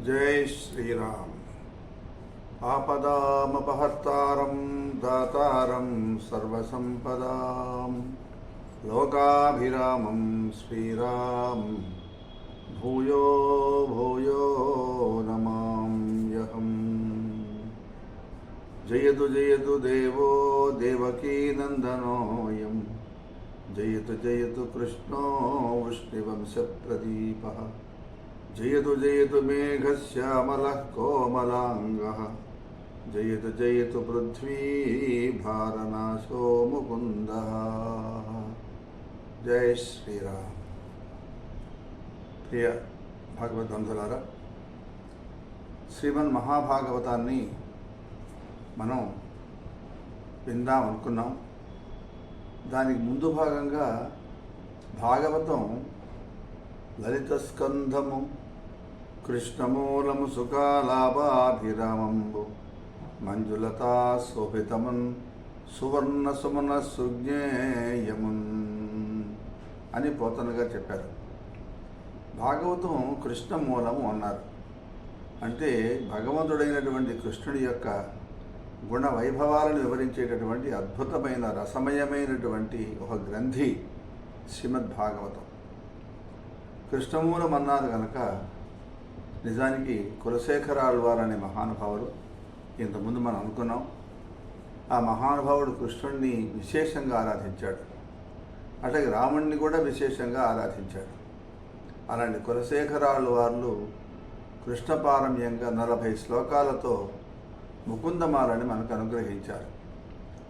జై శ్రీరామ్ ఆపదామపహర్తారం దాతారం సర్వసంపదాం లోకాభిరామం శ్రీరామ్ భూయో భూయో నమామ్యహం జయతు జయతు దేవో దేవకీనందనోయం జయతు జయతు కృష్ణో వృష్ణివంశప్రదీపः జయతు జయతు మేఘశ్యామలः కోమలాంగ. జయతు జయతు పృథ్వీ భారనాశో ముకుంద జయ శ్రీరామ్. ప్రియ భగవద్వంతులారా శ్రీమన్ మహాభాగవతాన్ని మనం విందాం అనుకున్నాం. దానికి ముందు భాగంగా భాగవతం లలిత స్కంధము కృష్ణమూలము సుఖాలాభాభిరామంబు. మంజులతా శోభితమున్ సువర్ణ సుమన సుజ్ఞేయమున్ అని పోతనగా చెప్పారు. భాగవతం కృష్ణ మూలము అన్నారు. అంటే భగవంతుడైనటువంటి కృష్ణుడి యొక్క గుణ వైభవాలను వివరించేటటువంటి అద్భుతమైన రసమయమైనటువంటి ఒక గ్రంథి శ్రీమద్భాగవతం. కృష్ణమూలం అన్నారు కనుక నిజానికి కులశేఖరాళ్వారు అనే మహానుభావుడు. ఇంతకుముందు మనం అనుకున్నాం ఆ మహానుభావుడు కృష్ణుడిని విశేషంగా ఆరాధించాడు. అట్లాగే రాముణ్ణి కూడా విశేషంగా ఆరాధించాడు. అలాంటి కులశేఖరాళ్ళు వారు కృష్ణపారమ్యంగా నలభై శ్లోకాలతో ముకుందమాలని మనకు అనుగ్రహించారు.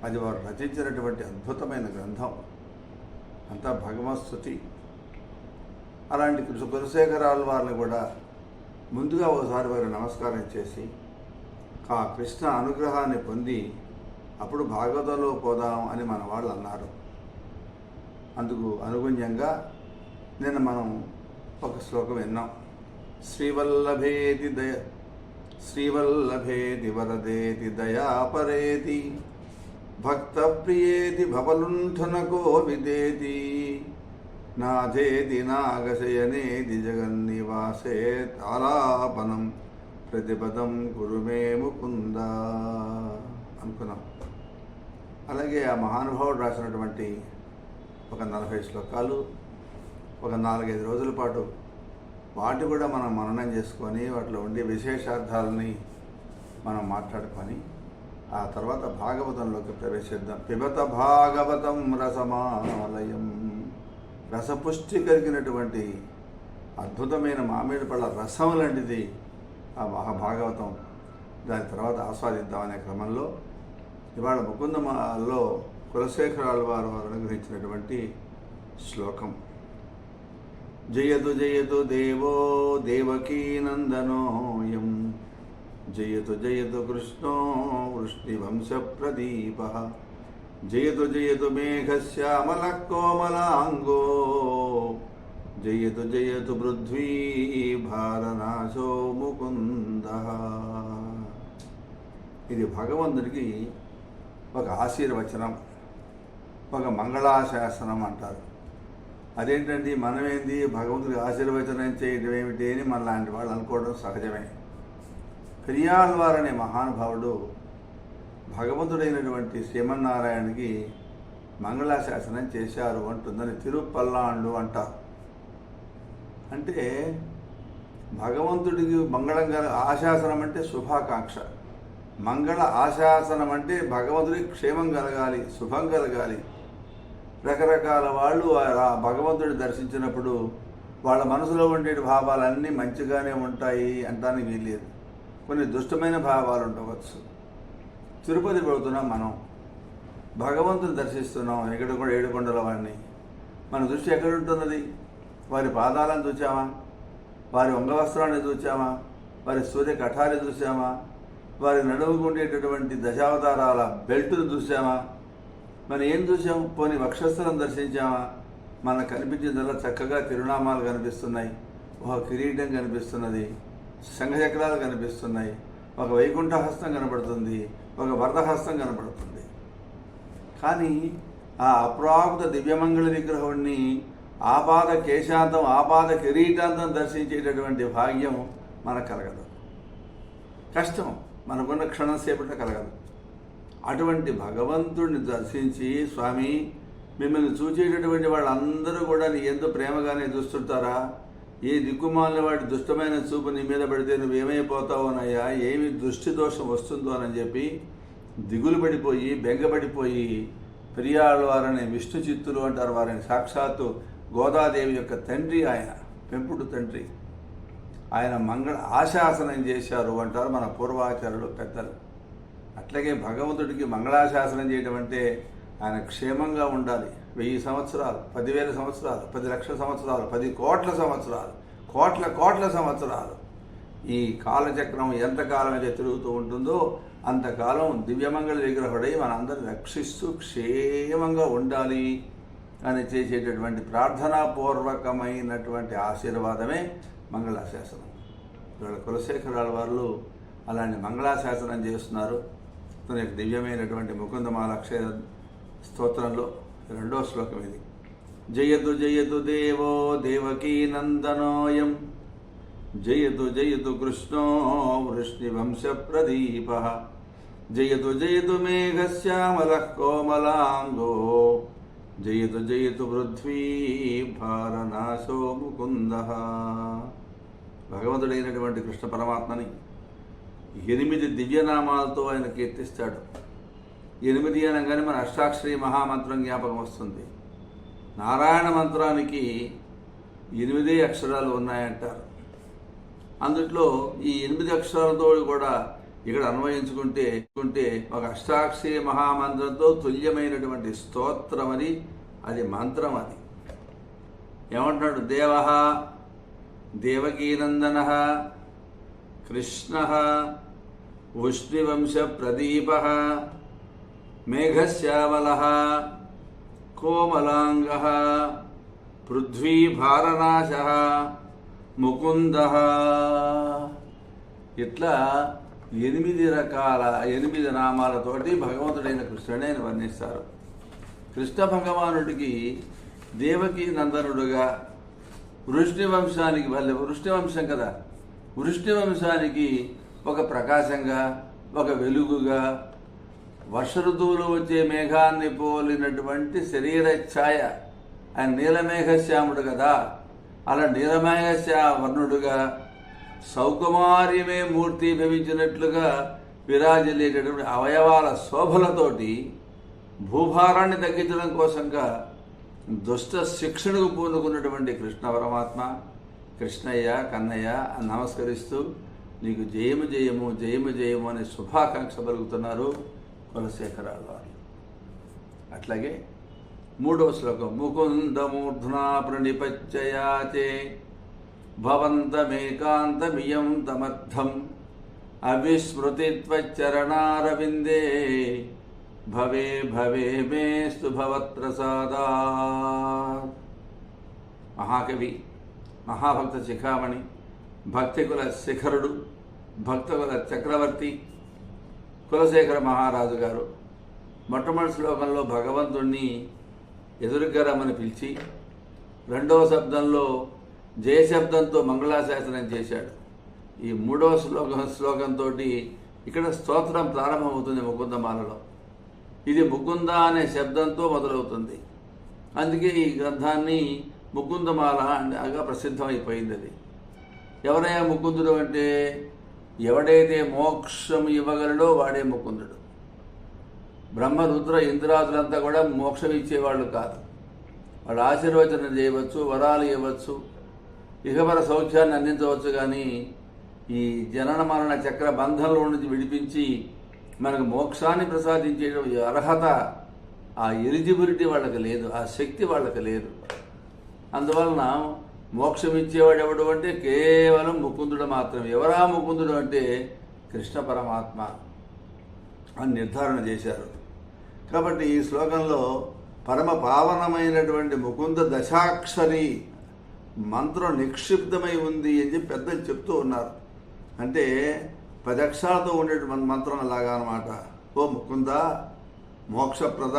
అది వారు రచించినటువంటి అద్భుతమైన గ్రంథం. అంతా భగవత్స్తుతి అలాంటి కృష్ణ వారిని కూడా ముందుగా ఒకసారి వారు నమస్కారం చేసి ఆ కృష్ణ అనుగ్రహాన్ని పొంది అప్పుడు భాగవతంలో పోదాం అని మన వాళ్ళు అన్నారు. అందుకు అనుగుణ్యంగా నిన్న మనం ఒక శ్లోకం విన్నాం. శ్రీవల్లభేది దయ శ్రీవల్లభేది వరదేతి దయాపరేది భక్తప్రియేది భవలుంఠన కోవిదేది నాథేతి నాగశయనేతి జగన్నివాసే తాలాపనం ప్రతిపదం కురుమే ముకుంద అనుకున్నాం. అలాగే ఆ మహానుభావుడు రాసినటువంటి ఒక నలభై శ్లోకాలు ఒక నాలుగైదు రోజుల పాటు వాటి కూడా మనం మననం చేసుకొని వాటిలో ఉండే విశేషార్థాలని మనం మాట్లాడుకొని ఆ తర్వాత భాగవతంలోకి ప్రవేశిద్దాం. పిబత భాగవతం రసమాలయం. రసపుష్టి కలిగినటువంటి అద్భుతమైన మామిడి పళ్ళ రసం లాంటిది ఆ మహాభాగవతం. దాని తర్వాత ఆస్వాదిద్దామనే క్రమంలో ఇవాళ ముకుందమాలో కులశేఖరాల వారు వారు అనుగ్రహించినటువంటి శ్లోకం. జయతు జయతు దేవో దేవకీనందనోయం జయతు జయతు కృష్ణో వృష్ణివంశప్రదీప జయతు జయతు మేఘశ్యామల కోమలాంగో. జయతు జయతు పృథ్వీ భారనాశో ముకుంద. ఇది భగవంతుడికి ఒక ఆశీర్వచనం ఒక మంగళాశాసనం అంటారు. అదేంటండి మనమేంది? భగవంతుడికి ఆశీర్వచనం చేయడం ఏమిటి అని మన లాంటి వాళ్ళు అనుకోవడం సహజమే. పెరియాళ్వారు అనే మహానుభావుడు భగవంతుడైనటువంటి శ్రీమన్నారాయణకి మంగళాశాసనం చేశారు అంటుందని తిరుపల్లాండు అంటారు. అంటే భగవంతుడికి మంగళం గల ఆశాసనం అంటే శుభాకాంక్ష. మంగళ ఆశాసనం అంటే భగవంతుడికి క్షేమం కలగాలి శుభం కలగాలి. రకరకాల వాళ్ళు ఆ భగవంతుడిని దర్శించినప్పుడు వాళ్ళ మనసులో ఉండే భావాలన్నీ మంచిగానే ఉంటాయి అంటానికి వీల్లేదు. కొన్ని దుష్టమైన భావాలు ఉండవచ్చు. తిరుపతి పెడుతున్నాం మనం. భగవంతుని దర్శిస్తున్నాం ఇక్కడ కూడా ఏడుకొండల వాడిని మన దృష్టి ఎక్కడ ఉంటున్నది వారి పాదాలను చూచామా? వారి వంగవస్త్రాన్ని చూచామా? వారి సూర్య కఠాన్ని చూసామా వారి నడుముకుండేటటువంటి దశావతారాల బెల్టును చూసామా మనం ఏం చూసాం పోని వక్షస్థలం దర్శించామా? మనకు కనిపించిందల్లా చక్కగా తిరునామాలు కనిపిస్తున్నాయి. ఒక కిరీటం కనిపిస్తున్నది. సంఘచక్రాలు కనిపిస్తున్నాయి. ఒక వైకుంఠ హస్తం కనబడుతుంది ఒక వరదహస్తం కనబడుతుంది. కానీ ఆ అప్రాకృత దివ్యమంగళ విగ్రహాన్ని ఆపాద కేశాంతం ఆపాద కిరీటాంతం దర్శించేటటువంటి భాగ్యం మనకు కలగదు. కష్టం మనకున్న క్షణం సేపట కలగదు. అటువంటి భగవంతుడిని దర్శించి స్వామి మిమ్మల్ని చూచేటటువంటి వాళ్ళందరూ కూడా నీ ఎంతో ప్రేమగానే చూస్తుంటారా? ఈ దిక్కుమాలిన వాడి దుష్టమైన చూపు నీ మీద పడితే నువ్వేమైపోతావోనయ్యా ఏమి దృష్టి దోషం వస్తుందో అని చెప్పి దిగులు పడిపోయి బెంగపడిపోయి పెరియాళ్ళ వారని విష్ణు చిత్తులు అంటారు. వారిని సాక్షాత్తు గోదాదేవి యొక్క తండ్రి ఆయన పెంపుడు తండ్రి. ఆయన మంగళ ఆశాసనం చేశారు అంటారు మన పూర్వాచారులు పెద్దలు. అట్లాగే భగవంతుడికి మంగళాశాసనం చేయడం అంటే ఆయన క్షేమంగా ఉండాలి. వెయ్యి సంవత్సరాలు పదివేల సంవత్సరాలు పది లక్షల సంవత్సరాలు పది కోట్ల సంవత్సరాలు కోట్ల కోట్ల సంవత్సరాలు. ఈ కాలచక్రం ఎంతకాలం అయితే తిరుగుతూ ఉంటుందో అంతకాలం దివ్యమంగళ విగ్రహుడై మనందరిని రక్షిస్తూ క్షేమంగా ఉండాలి అని చేసేటటువంటి ప్రార్థనాపూర్వకమైనటువంటి ఆశీర్వాదమే మంగళాశాసనం. ఇవాళ కులశేఖరాల వారు అలాంటి మంగళాశాసనం చేస్తున్నారు. తన యొక్క దివ్యమైనటువంటి ముకుందమాల అక్షయ స్తోత్రంలో రెండో శ్లోకం ఇది. జయతు జయతు దేవో దేవకీ నందనోయం. జయతు జయతు కృష్ణో వృష్ణివంశ ప్రదీప. జయతు జయతు మేఘశ్యామల కోమలాంగో జయతు జయతు పృథ్వీ భారనాశో ముకుంద. భగవంతుడైనటువంటి కృష్ణ పరమాత్మని ఎనిమిది దివ్యనామాలతో ఆయన కీర్తిస్తాడు. ఎనిమిది అనగానే మన అష్టాక్షరి మహామంత్రం జ్ఞాపకం వస్తుంది. నారాయణ మంత్రానికి ఎనిమిది అక్షరాలు ఉన్నాయంటారు. అందుట్లో ఈ ఎనిమిది అక్షరాలతో కూడా ఇక్కడ అన్వయించుకుంటే ఉంటే ఒక అష్టాక్షరి మహామంత్రంతో తుల్యమైనటువంటి స్తోత్రం అది అది మంత్రం అది. ఏమంటున్నాడు? దేవ దేవకీనందన కృష్ణ ఉష్ణివంశ ప్రదీప మేఘశ్యావల కోమలాంగ పృథ్వీభారనాశ ముకుంద. ఇట్లా ఎనిమిది రకాల ఎనిమిది నామాలతోటి భగవంతుడైన కృష్ణుడే వర్ణిస్తారు. కృష్ణ భగవానుడికి దేవకి నందనుడుగా వృష్టి వంశానికి వాళ్ళ వృష్టి వంశం కదా. వృష్టి వంశానికి ఒక ప్రకాశంగా ఒక వెలుగుగా వర్ష ఋతువులో వచ్చే మేఘాన్ని పోలినటువంటి శరీర ఛాయ ఆయన నీలమేఘశ్యాముడు కదా. అలా నీలమేఘశ్యా వర్ణుడుగా సౌకుమార్యమే మూర్తి భవించినట్లుగా విరాజలేటటువంటి అవయవాల శోభలతోటి భూభారాన్ని తగ్గించడం కోసంగా దుష్ట శిక్షణకు పూనుకున్నటువంటి కృష్ణ పరమాత్మ కృష్ణయ్య కన్నయ్య అని నమస్కరిస్తూ నీకు జయము జయము జయము జయము అనే శుభాకాంక్ష పలుకుతున్నారు. కులశేఖరరావు గారు అట్లాగే మూడవ శ్లోకం ముకుందమూర్ధనా ప్రణిపచ్చయాచే భవంతమేకాంతమియం తమర్థం అవిస్మృతిత్వచ్చరణారవిందే భవే భవే మేస్తు భవత్ప్రసాదా మహాకవి మహాభక్త శిఖామణి భక్తికుల శిఖరుడు భక్తకుల చక్రవర్తి కులశేఖర మహారాజు గారు మొట్టమొదటి శ్లోకంలో భగవంతుణ్ణి ఎదురుగా రమ్మని పిలిచి రెండవ శబ్దంలో జయశబ్దంతో మంగళాశాసనం చేశాడు. ఈ మూడవ శ్లోకం శ్లోకంతో ఇక్కడ స్తోత్రం ప్రారంభమవుతుంది ముకుందమాలలో. ఇది ముకుంద అనే శబ్దంతో మొదలవుతుంది. అందుకే ఈ గ్రంథాన్ని ముకుందమాల అనగా ప్రసిద్ధమైపోయింది అది. ఎవరయ్యా ముకుందుడు అంటే? ఎవడైతే మోక్షం ఇవ్వగలడో వాడే ముకుందుడు. బ్రహ్మ రుద్ర ఇంద్రాదులంతా కూడా మోక్షం ఇచ్చేవాళ్ళు కాదు. వాళ్ళు ఆశీర్వచనం చేయవచ్చు వరాలు ఇవ్వచ్చు ఇహపర సౌఖ్యాన్ని అందించవచ్చు కానీ ఈ జనన మరణ చక్ర బంధంలో నుంచి విడిపించి మనకు మోక్షాన్ని ప్రసాదించే అర్హత ఆ ఎలిజిబిలిటీ వాళ్ళకి లేదు ఆ శక్తి వాళ్ళకి లేదు. అందువలన మోక్షం ఇచ్చేవాడు ఎవడు అంటే కేవలం ముకుందుడు మాత్రం ఎవరా ముకుందుడు అంటే కృష్ణ పరమాత్మ అని నిర్ధారణ చేశారు. కాబట్టి ఈ శ్లోకంలో పరమ పావనమైనటువంటి ముకుంద దశాక్షరి మంత్రం నిక్షిప్తమై ఉంది అని చెప్పి పెద్దలు చెప్తూ ఉన్నారు. అంటే పది అక్షరాలతో ఉండేటువంటి మంత్రం అలాగా అనమాట ఓ ముకుంద మోక్షప్రద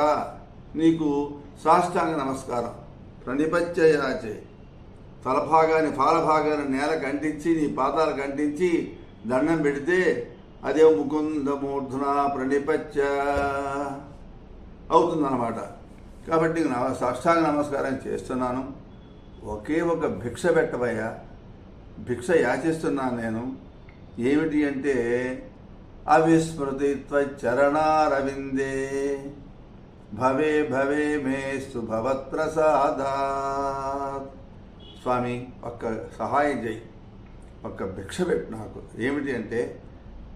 నీకు సాష్టాంగ నమస్కారం. ప్రణిపత్యయాచే. తలభాగాన్ని పాలభాగాన్ని నేలకు అంటించి నీ పాదాలకు అంటించి దండం పెడితే అదే ముకుంద ప్రణిపత్య అవుతుందన్నమాట. కాబట్టి నా సాష్టాంగ నమస్కారం చేస్తున్నాను. ఒకే ఒక భిక్ష పెట్టవయ్యా. భిక్ష యాచిస్తున్నాను నేను. ఏమిటి అంటే అవిస్మృతి చరణారవిందే భవే భవే మే శుభవత్ప్రసాదాత్ స్వామి ఒక్క సహాయం చేయి. ఒక్క భిక్ష పెట్టు నాకు. ఏమిటి అంటే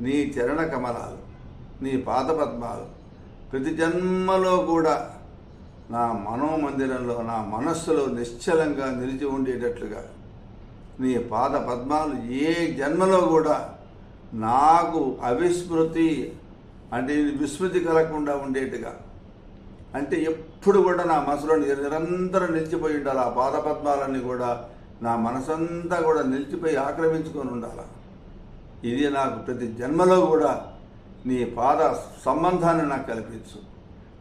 నీ చరణ కమలాలు నీ పాదపద్మాలు ప్రతి జన్మలో కూడా నా మనోమందిరంలో నా మనస్సులో నిశ్చలంగా నిలిచి ఉండేటట్లుగా నీ పాద పద్మాలు ఏ జన్మలో కూడా నాకు అవిస్మృతి అంటే విస్మృతి కలగకుండా ఉండేట్టుగా అంటే ఎప్పుడు కూడా నా మనసులో నిరంతరం నిలిచిపోయి ఉండాలి. ఆ పాదపద్మాలన్నీ కూడా నా మనసంతా కూడా నిలిచిపోయి ఆక్రమించుకొని ఉండాలి. ఇది నాకు ప్రతి జన్మలో కూడా నీ పాద సంబంధాన్ని నాకు కల్పించు.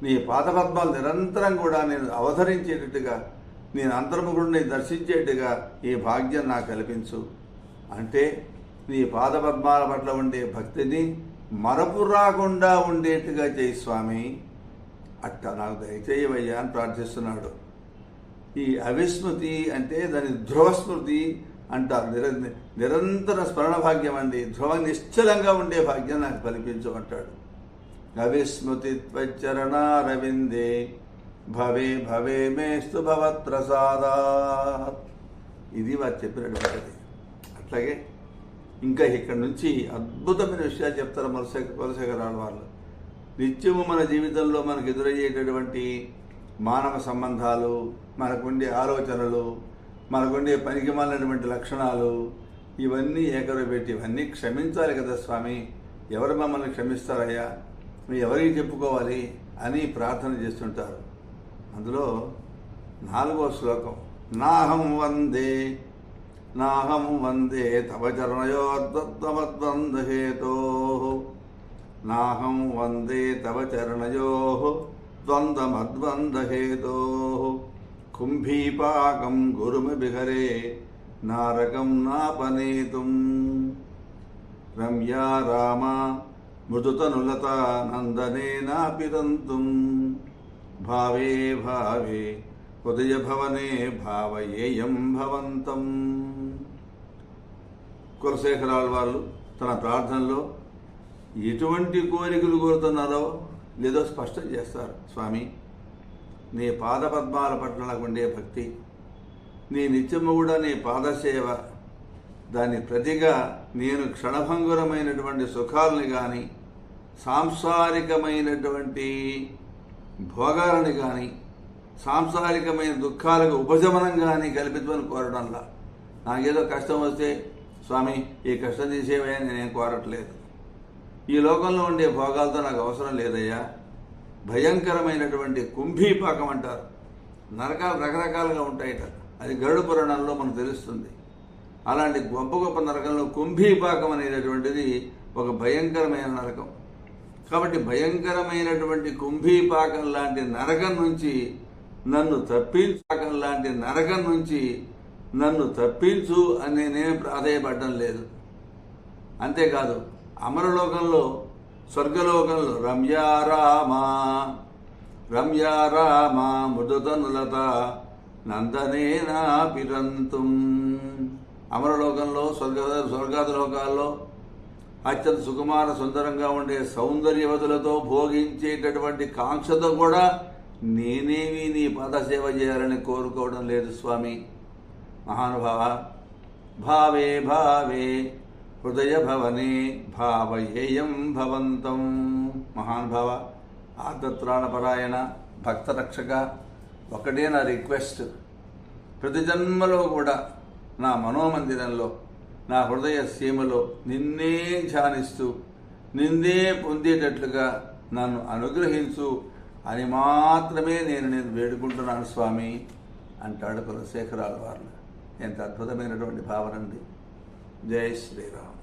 నీ పాదపద్మాలు నిరంతరం కూడా నేను అవతరించేటట్టుగా నేను అంతర్ముఖుడిని దర్శించేట్టుగా ఈ భాగ్యం నాకు కల్పించు. అంటే నీ పాద పద్మాల పట్ల ఉండే భక్తిని మరపు రాకుండా ఉండేట్టుగా చేయి స్వామి. అట్ట నాకు దయచేయవయ్యా అని ప్రార్థిస్తున్నాడు. ఈ అవిస్మృతి అంటే దాని ధ్రువస్మృతి అంటారు. నిర నిరంతర స్మరణ భాగ్యం అండి. ధ్రువ నిశ్చలంగా ఉండే భాగ్యం నాకు కల్పించమంటాడు. అవిస్మృతి త్వచ్చరణారవిందే భవే భవే మేస్తు భవత్ప్రసాదా ఇది వారు చెప్పినటువంటిది. అట్లాగే ఇంకా ఇక్కడ నుంచి అద్భుతమైన విషయాలు చెప్తారు మలశేఖర మలశేఖరాలు వాళ్ళు నిత్యము మన జీవితంలో మనకు ఎదురయ్యేటటువంటి మానవ సంబంధాలు మనకుండే ఆలోచనలు మనకుండే పనికి మాలినటువంటి లక్షణాలు ఇవన్నీ ఏకరపెట్టి ఇవన్నీ క్షమించాలి కదా స్వామి. ఎవరు మమ్మల్ని క్షమిస్తారయ్యా? మేము ఎవరికి చెప్పుకోవాలి అని ప్రార్థన చేస్తుంటారు. అందులో నాలుగో శ్లోకం నాహం వందే నాహం వందే తవ చరణయోర్దత్తమద్వందహేతో నాహం వందే తవ చరణయో ద్వంద్వమద్వందహేతో కుంభీపాకం గురుమిహరే నారకం నాపనేతుం. రమ్యా రామ మృదుతనులత నందనే నందనేనాపితంతుం భావే భావే హృదయభవనే భావయేయం భవంతం. కులశేఖరాలు వాళ్ళు తన ప్రార్థనలో ఎటువంటి కోరికలు కోరుతున్నారో లేదో స్పష్టం చేస్తారు స్వామి. నీ పాదపద్మాల పట్ల నాకు ఉండే భక్తి నీ నిత్యము కూడా నీ పాదసేవ దాని ప్రతిగా నేను క్షణభంగురమైనటువంటి సుఖాలని కానీ సాంసారికమైనటువంటి భోగాలని కానీ సాంసారికమైన దుఃఖాలకు ఉపశమనం కానీ కల్పించమని కోరడంలా. నాకేదో కష్టం వస్తే స్వామి ఈ కష్టం తీసేవే నేనేం కోరట్లేదు. ఈ లోకంలో ఉండే భోగాలతో నాకు అవసరం లేదయ్యా. భయంకరమైనటువంటి కుంభీపాకం అంటారు. నరకాలు రకరకాలుగా ఉంటాయట. అది గరుడ పురాణంలో మనకు తెలుస్తుంది. అలాంటి గొప్ప గొప్ప నరకంలో కుంభీపాకం అనేటటువంటిది ఒక భయంకరమైన నరకం. కాబట్టి భయంకరమైనటువంటి కుంభీపాకం లాంటి నరకం నుంచి నన్ను తప్పించాకం లాంటి నరకం నుంచి నన్ను తప్పించు అని నేనే ప్రాధాయపడడం లేదు. అంతేకాదు అమరలోకంలో స్వర్గలోకంలో రమ్యారామా రమ్యారామా మృదుతనులత నందనేనా పిరంతుం అమరలోకంలో స్వర్గ స్వర్గాది లోకాల్లో అత్యంత సుకుమార సుందరంగా ఉండే సౌందర్యవతులతో భోగించేటటువంటి కాంక్షతో కూడా నేనేమి నీ పదసేవ చేయాలని కోరుకోవడం లేదు స్వామి. మహానుభావ భావే భావే. హృదయ భవనే భావయేయం భవంతం. మహానుభావ ఆర్తత్రాణపరాయణ భక్త రక్షక ఒకటే నా రిక్వెస్ట్? ప్రతి జన్మలో కూడా నా మనోమందిరంలో నా హృదయ సీమలో నిన్నే ధ్యానిస్తూ నిన్నే పొందేటట్లుగా నన్ను అనుగ్రహించు అని మాత్రమే నేను నేను వేడుకుంటున్నాను స్వామి అంటాడు కులశేఖరాల వారు. ఎంత అద్భుతమైనటువంటి భావన అండి. జై శ్రీరామ్.